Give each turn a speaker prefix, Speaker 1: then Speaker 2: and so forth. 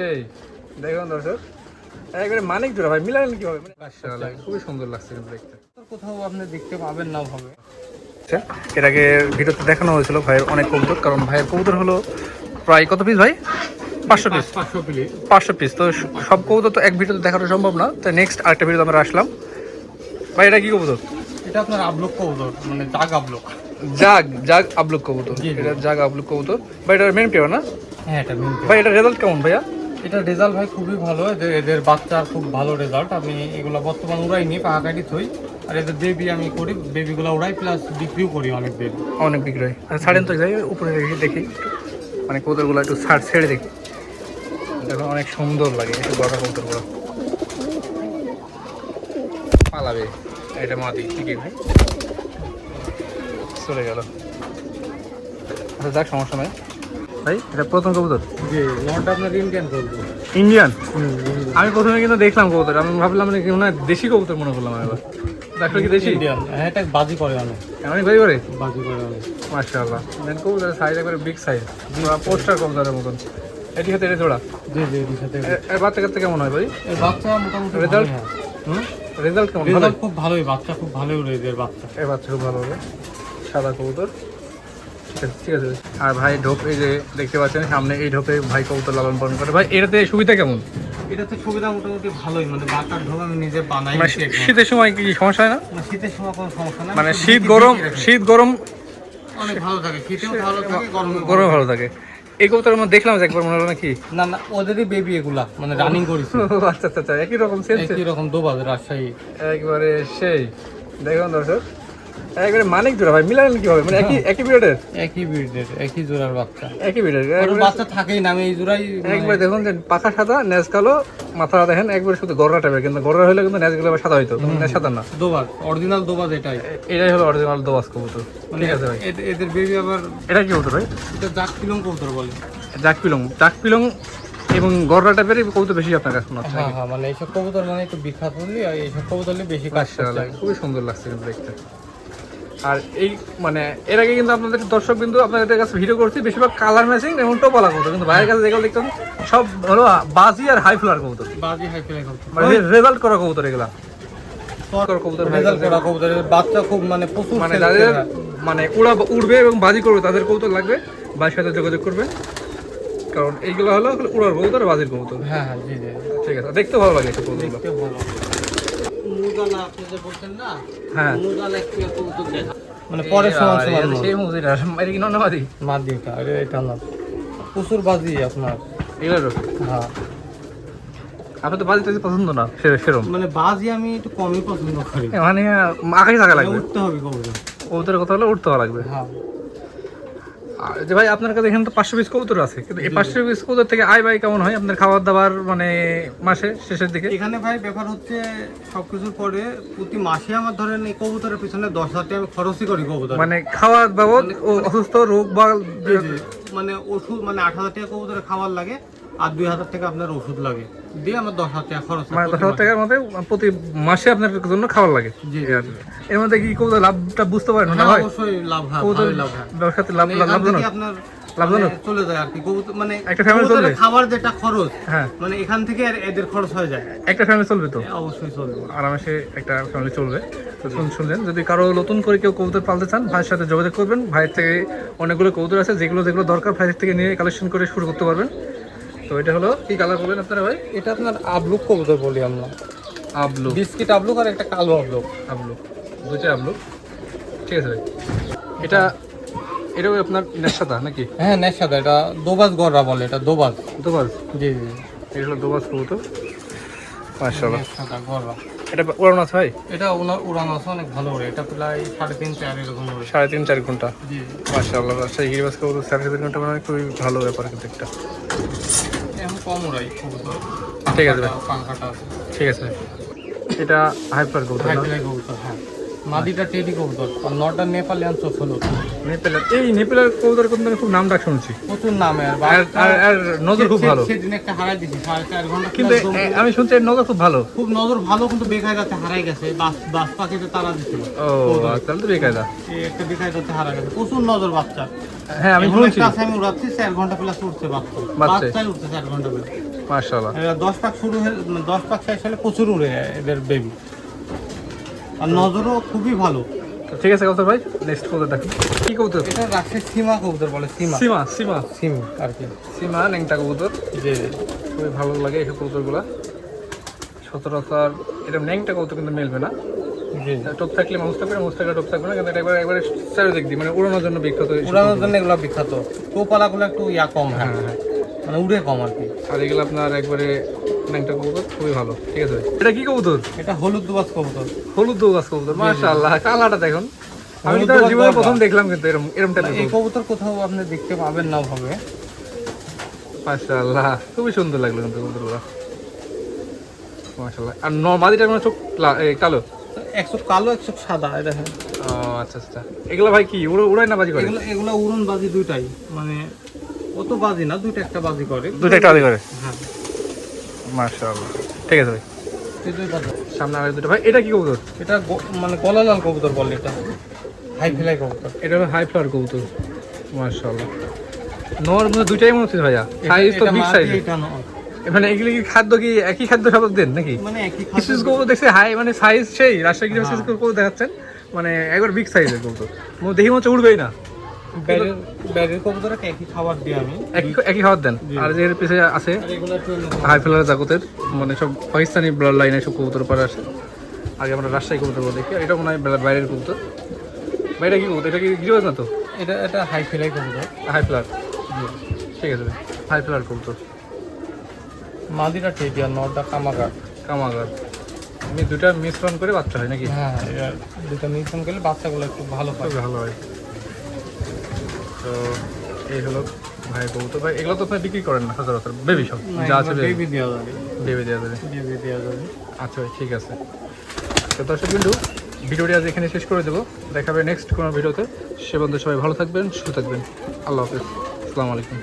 Speaker 1: সেই। দেখুন দর্শক একবারে মানিক জোড়া ভাই মিলালেন কি হবে খুবই সুন্দর লাগছে কিন্তু দেখতে।
Speaker 2: কোথাও আপনি দেখতে পাবেন না ভাবে
Speaker 1: আচ্ছা এর আগে ভিডিওতে দেখানো হয়েছিল ভাইয়ের অনেক কবুতর কারণ ভাইয়ের কবুতর হলো প্রায় কত পিস ভাই? পাঁচশো পিস
Speaker 2: পাঁচশো
Speaker 1: পিস তো সব কবুতর তো এক ভিডিওতে দেখানো সম্ভব না। তো নেক্সট আরেকটা ভিডিওতে আমরা আসলাম। ভাই এটা কি কবুতর?
Speaker 2: এটা আপনার আবলক কবুতর মানে দাগ আবলক।
Speaker 1: জাগ জাগ আবলুক কবুতর। এটা জাগ আবলুক কবুতর। ভাই এটা মেন পেয়ার না?
Speaker 2: হ্যাঁ এটা মিন
Speaker 1: ভাই এটা রেজাল্ট কেমন ভাইয়া?
Speaker 2: এটা রেজাল্ট ভাই খুবই ভালো। এদের এদের বাচ্চার খুব ভালো রেজাল্ট। আমি এগুলো বর্তমান উড়াই নিই পাহাকাটি থই। আর এদের বেবি আমি করি বেবিগুলো উড়াই প্লাস বিক্রিও করি অনেক বেবি
Speaker 1: অনেক বিক্রি হয় আর ছাড়েন তো যাই, উপরে দেখি মানে কবুতরগুলো একটু ছাড় ছেড়ে দেখি। দেখুন অনেক সুন্দর লাগে, একটু বড় কবুতরগুলো। পালাবে। এটা মাদি, ঠিকই ভাই। চলে গেল। আচ্ছা যাক, সমস্যা নাই। ভাই এটা প্রথম কবুতর?
Speaker 2: আপনার ইন্ডিয়ান
Speaker 1: ইন্ডিয়ান আমি প্রথমে কিন্তু দেখলাম কবুতর আমি ভাবলাম মানে কি হয় দেশি কবুতর মনে করলাম দেখো কি দেশি?
Speaker 2: ইন্ডিয়ান হ্যাঁ এটা বাজি করে অনেক।
Speaker 1: অনেক ভাই করে
Speaker 2: বাজি করে অনেক।
Speaker 1: মাশাআল্লাহ। কবুতরের সাইজ একবারে বিগ সাইজ পোস্টার কবুতরের মতন। এটি এটা জোড়া?
Speaker 2: জি জি এর সাথে
Speaker 1: এর বাচ্চা কাচ্চা কেমন হয় ভাই?
Speaker 2: বাচ্চা মোটামুটি
Speaker 1: Result?
Speaker 2: হুম?
Speaker 1: রেজাল্ট কেমন?
Speaker 2: রেজাল্ট খুব ভালোই বাচ্চা খুব ভালোই উড়ে এদের বাচ্চা।
Speaker 1: এই বাচ্চা খুব ভালো হবে। সাদা কবুতর। ঠিক আছে। আর ভাই ঢোপ এই যে দেখতে পাচ্ছেন সামনে এই ঢোপে ভাই কবুতর লালন পালন করে। ভাই এটাতে সুবিধা কেমন?
Speaker 2: এটাতে সুবিধা মোটামুটি ভালোই মানে বাঁকার ঢোক আমি নিজে বানাই
Speaker 1: মানে। শীতের সময় কি সমস্যা হয় না?
Speaker 2: মানে শীতের সময় কোনো সমস্যা নাই
Speaker 1: মানে শীত গরম শীত গরম
Speaker 2: অনেক ভালো থাকে শীতেও ভালো থাকে গরমে
Speaker 1: গরম ভালো থাকে। এই কবুতরের মধ্যে দেখলাম একবার মনে হলো নাকি?
Speaker 2: না না ওদেরই বেবি এগুলা মানে রানিং করেছি।
Speaker 1: আচ্ছা আচ্ছা আচ্ছা একই রকম সেম
Speaker 2: একই রকম দোবাজ রাজশাহী।
Speaker 1: একবারে সেই। দেখুন দর্শক একবারে মানিক জোড়া ভাই মিলালেন কি হবে মানে একই একই পিরিয়ডের
Speaker 2: একই ব্রিডের একই জোড়ার বাচ্চা।
Speaker 1: একই পিরিয়ড
Speaker 2: ওর বাচ্চা থাকেই না আমি এই জোড়াই মানে-
Speaker 1: একবার দেখুন যে পাখা সাদা কালো মাথা দেখেন একবার শুধু গররা টাইপের কিন্তু গররা হলে কিন্তু নেজগুলো সাদা হইতো কিন্তু সাদা না।
Speaker 2: দোবাজ অরিজিনাল দোবাজ এটাই।
Speaker 1: এটাই হলো অরিজিনাল দোয়াস কবুতর
Speaker 2: মানে
Speaker 1: ঠিক আছে ভাই।
Speaker 2: এদের- বেবি আবার
Speaker 1: এটা কি কবুতর ভাই?
Speaker 2: এটা জাক পিলং কবুতর বলে।
Speaker 1: জাক পিলং জাক পিলং এবং গররা টাইপের কবুতর বেশি আপনার কাছে মনে
Speaker 2: হ্যাঁ। হ্যাঁ মানে এইসব কবুতর মানে একটু বিখ্যাত এইসব কবুতর বেশি কাজ
Speaker 1: খুবই সুন্দর লাগছে কিন্তু দেখতে। আর এই মানে এর আগে কিন্তু আপনাদের দর্শক বিন্দু আপনাদের কাছে ভিডিও করছি বেশিরভাগ কালার ম্যাচিং এবং টোপালা কবুতর। কিন্তু বাইরের কাছে যেগুলো দেখতাম সব হলো বাজি আর হাই ফ্লার কবুতর।
Speaker 2: বাজি হাই ফেলাই কবুতর।
Speaker 1: মানে রেজাল্ট করা কবুতর এগুলা। করা কবুতর
Speaker 2: রেজাল্ট করা কবুতরের বাচ্চা খুব মানে প্রচুর
Speaker 1: মানে যাদের মানে উড়া উড়বে এবং বাজি করবে তাদের কবুতর লাগবে। ভাইয়ের সাথে যোগাযোগ করবে কারণ এইগুলো হলো উড়ার কবুতর আর বাজির কবুতর।
Speaker 2: হ্যাঁ হ্যাঁ জি জি।
Speaker 1: ঠিক আছে দেখতে ভালো লাগে
Speaker 2: দেখতে ভালো মুজালা আপনি যে বলছেন না
Speaker 1: হ্যাঁ।
Speaker 2: মানে পরে সমান সমান
Speaker 1: সেই মুজিরা এটা কি নন্নাবাদি
Speaker 2: মাদি? এটা আরে এটা না। প্রচুর বাজি আপনার।
Speaker 1: এগুলো
Speaker 2: হ্যাঁ।
Speaker 1: আপনার তো বাজি টাজি পছন্দ না সে- সেরম।
Speaker 2: মানে বাজি আমি একটু কমই পছন্দ করি।
Speaker 1: মানে আকাশে থাকা লাগবে।
Speaker 2: উঠতে হবে
Speaker 1: কবুতরের কথা হলে উঠতে হওয়া লাগবে।
Speaker 2: হ্যাঁ।
Speaker 1: যে ভাই আপনার কাছে এখানে তো পাঁচশো পিস কবুতর আছে কিন্তু এই পাঁচশো পিস কবুতর থেকে আয় ভাই কেমন হয় আপনার খাবার দাবার মানে মাসে শেষের দিকে?
Speaker 2: এখানে ভাই ব্যাপার হচ্ছে সবকিছুর পরে প্রতি মাসে আমার ধরেন এই কবুতরের পিছনে দশ হাজার টাকা আমি খরচই করি কবুতর
Speaker 1: মানে খাওয়ার বাবদ ও অসুস্থ রোগ বা
Speaker 2: মানে ওষুধ মানে আট হাজার টাকা কবুতরে খাবার লাগে। আর দুই হাজার টাকা আপনার ওষুধ লাগে। দিয়ে আমার দশ হাজার টাকা খরচ
Speaker 1: মানে দশ হাজার টাকার মধ্যে প্রতি মাসে আপনার জন্য খাবার লাগে। এর মধ্যে কি কবুতর লাভটা বুঝতে পারেন না
Speaker 2: হ্যাঁ, অবশ্যই লাভ হয় লাভ হয়।
Speaker 1: ব্যবসাতে লাভ
Speaker 2: মানে
Speaker 1: লাভজনক।
Speaker 2: আপনার
Speaker 1: লাভজনক?
Speaker 2: মানে চলে যায় আর কি। কবুতর মানে
Speaker 1: একটা family চলবে?
Speaker 2: খাবার যেটা খরচ
Speaker 1: হ্যাঁ।
Speaker 2: মানে এখান থেকে এদের খরচ হয়ে যায়।
Speaker 1: একটা ফ্যামিলি চলবে তো?
Speaker 2: অবশ্যই চলবে।
Speaker 1: আরামসে একটা ফ্যামিলি চলবে। তো শুন- শুনলেন যদি কারও নতুন করে কেউ কবুতর পালতে চান ভাইয়ের সাথে যোগাযোগ করবেন। ভাইয়ের থেকে অনেকগুলো কবুতর আছে যেগুলো যেগুলো দরকার ভাইয়ের থেকে নিয়ে কালেকশন করে শুরু করতে পারবেন। তো এটা হলো কি কালার করবেন আপনারা ভাই?
Speaker 2: এটা আপনার আবলুক কবুতর বলি আমরা।
Speaker 1: আবলু
Speaker 2: বিস্কিট আবলুক আর একটা কালো আবলুক।
Speaker 1: আবলু দুইটা আবলু ঠিক আছে ভাই। এটা এটাও আপনার নেশাদা নাকি?
Speaker 2: হ্যাঁ নেশাদা। এটা দোবাজ গররা বলে এটা দোবাজ।
Speaker 1: দোবাজ?
Speaker 2: জি জি।
Speaker 1: এটা হলো দোবাজ কবুতর। মাশাআল্লাহ।
Speaker 2: নেশাদা গররা।
Speaker 1: এটা উড়ানো আছে ভাই?
Speaker 2: এটা উড়ান আছে অনেক ভালো ওড়ে এটা প্রায় সাড়ে তিন চার এরকম
Speaker 1: সাড়ে তিন চার ঘণ্টা।
Speaker 2: জি।
Speaker 1: মাশাআল্লাহ। সেই গিরিবাস কবুতর সাড়ে তিন ঘণ্টা মানে খুবই ভালো ব্যাপার কিন্তু একটা।
Speaker 2: কম কবুতর।
Speaker 1: ঠিক আছে ভাই।
Speaker 2: পাঙ্খাটা আছে।
Speaker 1: ঠিক আছে এটা হাইপার কবুতর
Speaker 2: কবুতর হ্যাঁ। মাদিটা টেডি কবুতর আর নটা নেপালিয়ান চোখলো
Speaker 1: নেপালের এই নেপালের কবুতর কিন্তু আমি খুব নাম ডাক শুনছি।
Speaker 2: প্রচুর নামে আর
Speaker 1: আর আর নজর খুব ভালো।
Speaker 2: সেদিন একটা হারাই দিছি সাড়ে চার ঘণ্টা
Speaker 1: কিন্তু আমি শুনছি নজর খুব ভালো।
Speaker 2: খুব নজর ভালো কিন্তু বেকায় যাচ্ছে হারাই গেছে বাস বাস পাখিতে তারা দিছিল
Speaker 1: ও তাহলে তো বেকায়দা।
Speaker 2: এই একটা বেকায় যাচ্ছে হারা গেছে প্রচুর নজর বাচ্চা।
Speaker 1: হ্যাঁ আমি শুনছি।
Speaker 2: একটা আমি উড়াচ্ছি চার ঘণ্টা প্লাস উঠছে বাচ্চা।
Speaker 1: বাচ্চা।
Speaker 2: বাচ্চাই উঠছে চার ঘণ্টা প্লাস
Speaker 1: মাশাআল্লাহ।
Speaker 2: দশ পাক শুরু হয়ে দশ পাক শেষ হলে প্রচুর উড়ে এদের বেবি আর নজরও খুবই ভালো।
Speaker 1: তো ঠিক আছে কবুতর ভাই নেক্সট কবুতর দেখুন কি কবুতর?
Speaker 2: এটা রাশের সীমা কবুতর বলে সীমা।
Speaker 1: সীমা সীমা।
Speaker 2: সিম আর কি।
Speaker 1: সীমা ন্যাংটা কবুতর।
Speaker 2: যে
Speaker 1: খুবই ভালো লাগে এই কবুতরগুলা। সচরাচর এটা ন্যাংটা কবুতর কিন্তু মেলবে না।
Speaker 2: জি।
Speaker 1: টোপ থাকলে মানুষ থাকবে মানুষ থাকলে টোপ থাকবে না কিন্তু এটা একবার একবারে চারিদিক দিয়ে মানে উড়ানোর জন্য বিখ্যাত
Speaker 2: উড়ানোর জন্য এগুলো বিখ্যাত। টোপালাগুলো একটু ইয়া কম হ্যাঁ।
Speaker 1: হ্যাঁ হ্যাঁ।
Speaker 2: মানে উড়ে কম আর কি।
Speaker 1: আর এগুলো আপনার একবারে ন্যাংটা কবুতর খুবই ভালো ঠিক আছে এটা কি কবুতর?
Speaker 2: এটা হলুদ দুবাস কবুতর।
Speaker 1: হলুদ দোগাছ কবুতর মাশাআল্লাহ কালারটা দেখুন। আমি তো জীবনে প্রথম দেখলাম কিন্তু এরকম এরকম টাইপের
Speaker 2: এই কবুতর কোথাও আপনি দেখতে পাবেন না ভাবে
Speaker 1: মাশাআল্লাহ খুবই সুন্দর লাগল কিন্তু কবুতরগুলো। মাশাআল্লাহ আর নর্মাদিটা মানে চোখ কালো?
Speaker 2: একশো কালো একশো সাদা দেখেন।
Speaker 1: ও আচ্ছা আচ্ছা। এগুলো ভাই কি উড়াই না বাজি করে?
Speaker 2: এগুলো এগুলো উড়ন বাজি দুইটাই মানে অত বাজি না দুইটা একটা বাজি করে।
Speaker 1: দুটো একটা বাজি করে?
Speaker 2: হ্যাঁ।
Speaker 1: মাশাআল্লাহ। ঠিক আছে ভাই। সামনে আর দুটো। ভাই এটা কি কবুতর?
Speaker 2: এটা মানে গলা লাল কবুতর বলে এটা। হাই ফ্লাই কবুতর।
Speaker 1: এটা হলো হাই ফ্লাওয়ার কবুতর। মাশাআল্লাহ। নর মধ্যে দুইটাই মনে হচ্ছে ভাইয়া। সাইজ তো বিগ সাইজ। মানে এগুলি কি খাদ্য কি একই খাদ্য সব দেন নাকি?
Speaker 2: মানে
Speaker 1: কিছু কবুতর দেখছে হাই মানে সাইজ সেই। রাজশাহী গ্রামের কবুতর দেখাচ্ছেন। মানে একবার বিগ সাইজের কবুতর। দেখি মনে হচ্ছে উড়বেই না।
Speaker 2: কবুতরকে একই খাবার দিই আমি।
Speaker 1: একই খাবার দেন? আর এর পিছে আছে হাই জাগতের মানে সব পাকিস্তানি ব্লাড লাইনে সব কবুতর পরে আসে। আগে আমরা রাজশাহী কবুতর বলে দেখি এটা মনে হয় বাইরের কবুতর। বাইরে কি কবুতর? এটা কি গিরিবাজ না তো?
Speaker 2: এটা এটা হাই ফ্লাই কবুতর।
Speaker 1: হাই ফ্লাওয়ার ঠিক আছে হাই কবুতর।
Speaker 2: নরটা কামাগার
Speaker 1: কামাগার আমি দুটা মিশ্রণ করে বাচ্চা হয় নাকি?
Speaker 2: হ্যাঁ দুটো মিশ্রণ করলে বাচ্চাগুলো একটু ভালো হয়।
Speaker 1: ভালো হয়। তো এই হলো ভাই কবুতর ভাই এগুলো তো আপনি বিক্রি করেন না সচরাচর? বেবি সব? যা আছে
Speaker 2: বেবি। দেওয়া যাবে
Speaker 1: বেবি দেওয়া যাবে
Speaker 2: বেবি দেওয়া যাবে
Speaker 1: আচ্ছা ঠিক আছে। তো দর্শক বিন্দু ভিডিওটি আজ এখানে শেষ করে দেবো। দেখাবে নেক্সট কোনো ভিডিওতে। সে বন্ধু সবাই ভালো থাকবেন সুস্থ থাকবেন। আল্লাহ হাফিজ। আসসালামু আলাইকুম।